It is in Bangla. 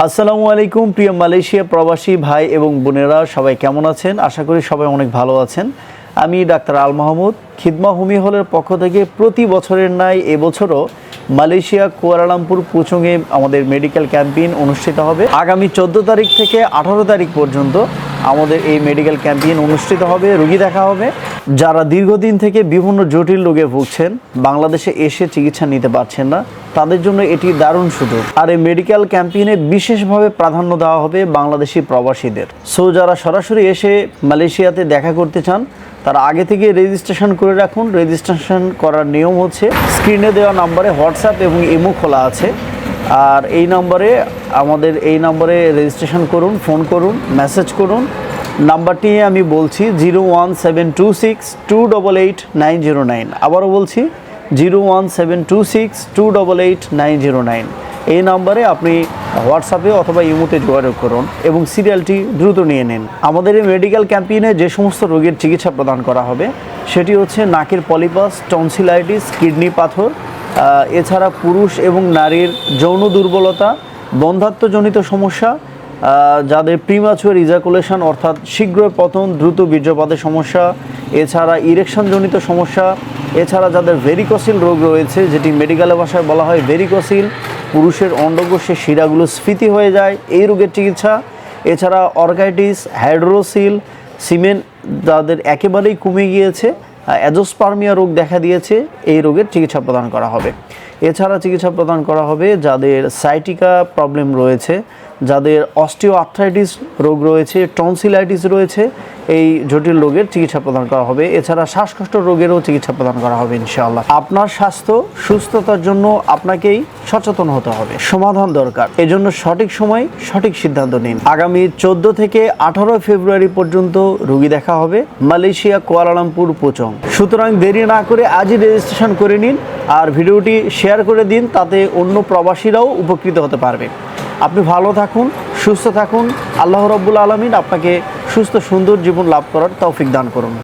আসসালামু আলাইকুম, প্রিয় মালয়েশিয়া প্রবাসী ভাই এবং বোনেরা, সবাই কেমন আছেন? আশা করি সবাই অনেক ভালো আছেন। আমি ডাক্তার আল মাহমুদ, খিদমা হুমি হলের পক্ষ থেকে প্রতি বছরের ন্যায় এবছরও মালয়েশিয়া কুয়ালালামপুর পুচুঙে আমাদের মেডিকেল ক্যাম্পেইন অনুষ্ঠিত হবে। আগামী চোদ্দ তারিখ থেকে আঠারো তারিখ পর্যন্ত আমাদের এই মেডিকেল ক্যাম্পেইন অনুষ্ঠিত হবে। রুগী দেখা হবে। যারা দীর্ঘদিন থেকে বিভিন্ন জটিল রোগে ভুগছেন, বাংলাদেশে এসে চিকিৎসা নিতে পারছেন না, তাদের জন্য এটি দারুণ সুযোগ। আর এই মেডিকেল ক্যাম্পেইনে বিশেষভাবে প্রাধান্য দেওয়া হবে বাংলাদেশি প্রবাসীদের। সো যারা সরাসরি এসে মালয়েশিয়াতে দেখা করতে চান, তারা আগে থেকে রেজিস্ট্রেশন করে রাখুন। রেজিস্ট্রেশন করার নিয়ম হচ্ছে, স্ক্রিনে দেওয়া নাম্বারে হোয়াটসঅ্যাপ এবং ইমো খোলা আছে। আর এই নম্বরে, আমাদের এই নম্বরে রেজিস্ট্রেশন করুন, ফোন করুন, মেসেজ করুন। নাম্বারটি আমি বলছি zero one seven two six two double eight nine zero nine. আবারও বলছি zero one seven two six two double eight nine zero nine. এই নাম্বারে আপনি হোয়াটসঅ্যাপে অথবা ইমোতে যোগাযোগ করুন এবং সিরিয়ালটি দ্রুত নিয়ে নিন। আমাদের এই মেডিকেল ক্যাম্পেইনে যে সমস্ত রোগের চিকিৎসা প্রদান করা হবে, সেটি হচ্ছে নাকের পলিপাস টনসিলাইটিস কিডনি পাথর এছাড়া পুরুষ এবং নারীর যৌন দুর্বলতা, বন্ধাত্মজনিত সমস্যা যাদের প্রিমাচুয়ার ইজাকুলেশন অর্থাৎ শীঘ্র পতন দ্রুত বীর্যপাতের সমস্যা, এছাড়া ইরেকশনজনিত সমস্যা, এছাড়া যাদের ভেরিকসিল রোগ রয়েছে, যেটি মেডিকেলের ভাষায় বলা হয় ভেরিকসিল পুরুষের অন্ডকোষের শিরাগুলো স্ফীতি হয়ে যায়, এই রোগের চিকিৎসা। এছাড়া অর্গাইটিস, হাইড্রোসিল, সিমেন্ট যাদের একেবারেই কমে গিয়েছে অ্যাজোস্পার্মিয়া রোগ দেখা দিয়েছে, এই রোগের চিকিৎসা প্রদান করা হবে। এছাড়া চিকিৎসা প্রদান করা হবে যাদের সাইটিকা প্রবলেম রয়েছে যাদের অস্টিও রোগ রয়েছে টনসিলাইটিস রয়েছে, এই জটিল রোগের চিকিৎসা প্রদান করা হবে। এছাড়া শ্বাসকষ্ট রোগেরও চিকিৎসা প্রদান করা হবে ইনশাআল্লাহ। আপনার স্বাস্থ্য, সুস্থতার জন্য আপনাকেই সচেতন হতে হবে। সমাধান দরকার। এজন্য সঠিক সময়, সঠিক সিদ্ধান্ত নিন। আগামী চোদ্দ থেকে আঠারো ফেব্রুয়ারি পর্যন্ত রোগী দেখা হবে। Malaysia, Kuala Lumpur, Puchong. সুতরাং দেরি না করে আজই রেজিস্ট্রেশন করে নিন আর ভিডিওটি শেয়ার করে দিন, তাতে অন্য প্রবাসীরাও উপকৃত হতে পারবে। আপনি ভালো থাকুন, সুস্থ থাকুন। আল্লাহ রব্বুল আলমিন আপনাকে সুস্থ সুন্দর জীবন লাভ করার তৌফিক দান করুন।